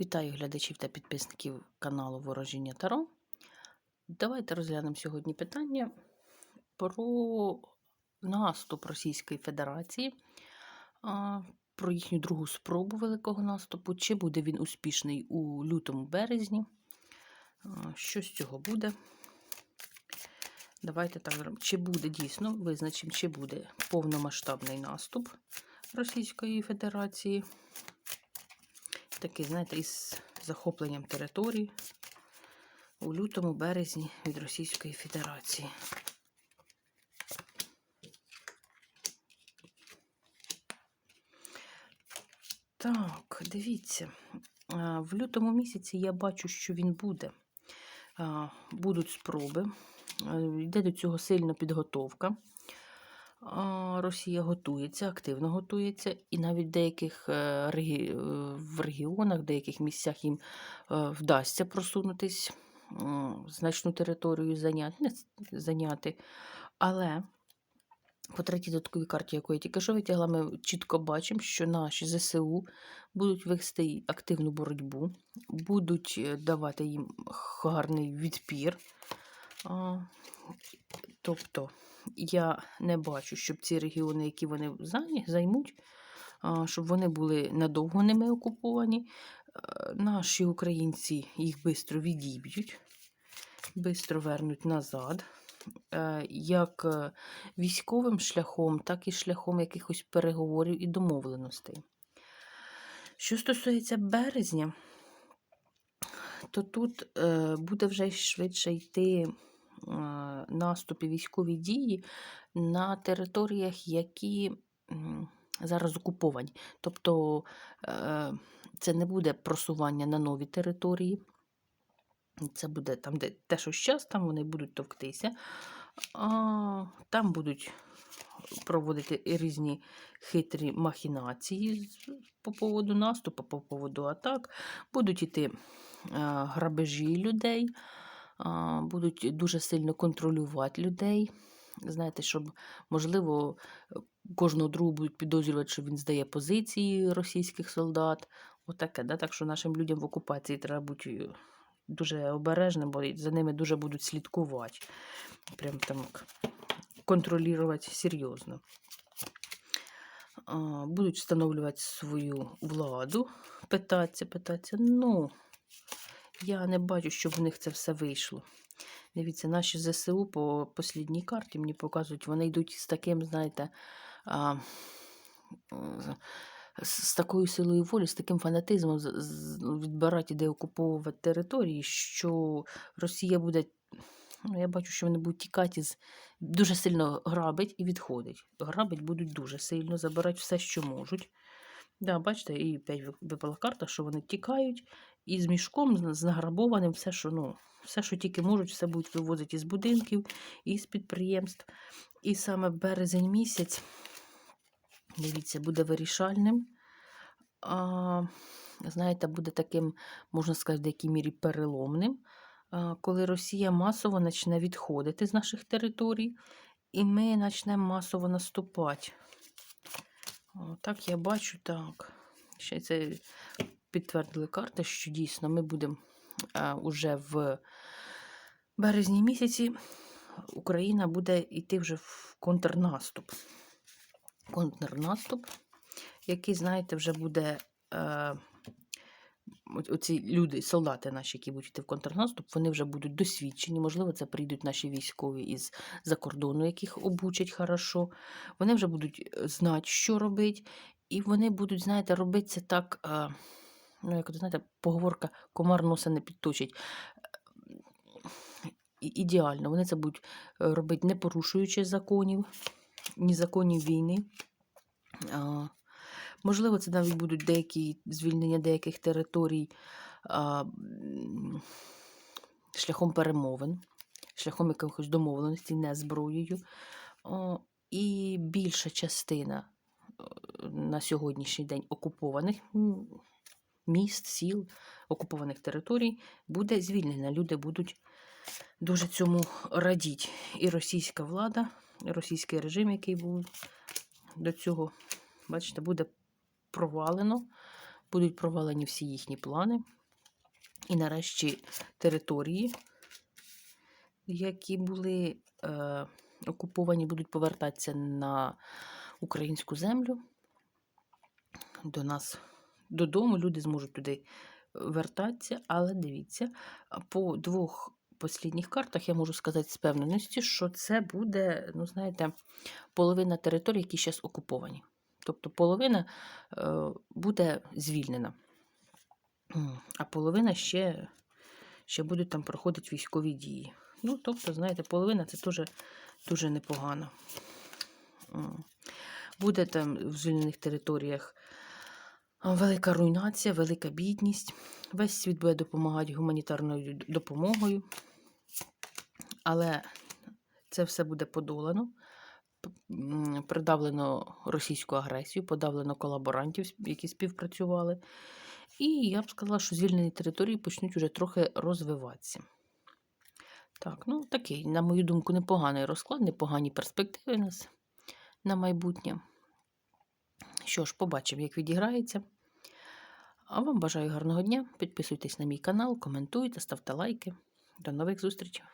Вітаю глядачів та підписників каналу Ворожіння Таро. Давайте розглянемо сьогодні питання про наступ Російської Федерації, про їхню другу спробу великого наступу. Чи буде він успішний у лютому березні? Що з цього буде? Давайте так. Чи буде дійсно, визначимо, чи буде повномасштабний наступ Російської Федерації такий, знаєте, із захопленням територій у лютому березні від Російської Федерації. Так, дивіться, в лютому місяці я бачу, що він буде. Будуть спроби. Йде до цього сильна підготовка. Росія готується, активно готується, і навіть в деяких е, е, в регіонах, в деяких місцях їм е, вдасться просунутись, значну територію зайняти, зайняти. Але по третій додатковій карті, яку я тільки що витягла, ми чітко бачимо, що наші ЗСУ будуть вести активну боротьбу, будуть давати їм гарний відпір. Тобто я не бачу, щоб ці регіони, які вони займуть, щоб вони були надовго ними окуповані. Е, Наші українці їх швидко відіб'ють, швидко вернуть назад. Е, Як е, військовим шляхом, так і шляхом якихось переговорів і домовленостей. Що стосується березня, то тут буде вже швидше йти е, наступ і військові дії на територіях, які зараз окуповані. Тобто е, це не буде просування на нові території. Це буде там, де те, що зараз, там вони будуть товктися. А, там будуть проводити різні хитрі махінації по поводу наступу, по поводу атак. Будуть іти грабежі людей, будуть дуже сильно контролювати людей. Знаєте, щоб, можливо, кожного другого будуть підозрювати, що він здає позиції російських солдат. Отаке, да? так що нашим людям в окупації треба бути е, дуже обережним, бо за ними дуже будуть слідкувати. Прям там контролювати серйозно. Будуть встановлювати свою владу, питатися, питатися. Ну, я не бачу, щоб в них це все вийшло. Дивіться, наші ЗСУ по послідній карті мені показують, вони йдуть з таким, знаєте, а, з- такою силою волі, з таким фанатизмом відбирати і деокуповувати території, що Росія буде. Ну, я бачу, що вони будуть тікати з дуже сильно грабить і відходить. Грабить будуть дуже сильно, забирати все, що можуть. Да, бачите, і опять випала карта, що вони тікають, і з мішком, з- награбованим, все, що, ну, все, що тільки можуть, все будуть вивозити із будинків, із підприємств. І саме березень місяць, дивіться, буде вирішальним. А, знаєте, буде таким, можна сказати, в деякій мірі переломним, а, коли Росія масово почне відходити з наших територій, і ми почнемо масово наступати. О, так я бачу, так. Ще це підтвердили карти, що дійсно ми будемо а, уже в березні місяці Україна буде йти вже в контрнаступ. Контрнаступ, який, знаєте, вже буде. Е, оці люди, солдати наші, які будуть йти в контрнаступ, вони вже будуть досвідчені. Можливо, це прийдуть наші військові із за кордону, яких обучать хорошо. Вони вже будуть е, знати, що робити, і вони будуть, знаєте, робити це так. Ну, як знаєте, поговорка комар носа не підточить. Ідеально, вони це будуть е, робити не порушуючи законів, ні законів війни. А, можливо, це навіть будуть деякі звільнення деяких територій а, шляхом перемовин, шляхом якихось домовленостей, не зброєю. О, і більша частина е, на сьогоднішній день окупованих міст, сіл, окупованих територій буде звільнена. Люди будуть дуже цьому радіти. І російська влада, і російський режим, який був до цього, бачите, буде провалено, будуть провалені всі їхні плани. І нарешті території, які були е, окуповані, будуть повертатися на українську землю. До нас додому люди зможуть туди вертатися, але дивіться, по двох послідніх картах я можу сказати з певненістю, що це буде, ну, знаєте, половина територій, які зараз окуповані. Тобто половина е, буде звільнена, а половина ще, ще будуть там проходити військові дії. Ну, тобто, знаєте, половина це теж дуже непогано. Буде там в звільнених територіях велика руйнація, велика бідність. Весь світ буде допомагати гуманітарною допомогою. Але це все буде подолано, придавлено російську агресію, подавлено колаборантів, які співпрацювали. І я б сказала, що звільнені території почнуть уже трохи розвиватися. Так, ну такий, на мою думку, непоганий розклад, непогані перспективи у нас на майбутнє. Що ж, побачимо, як відіграється. А вам бажаю гарного дня. Підписуйтесь на мій канал, коментуйте, ставте лайки. До нових зустрічей!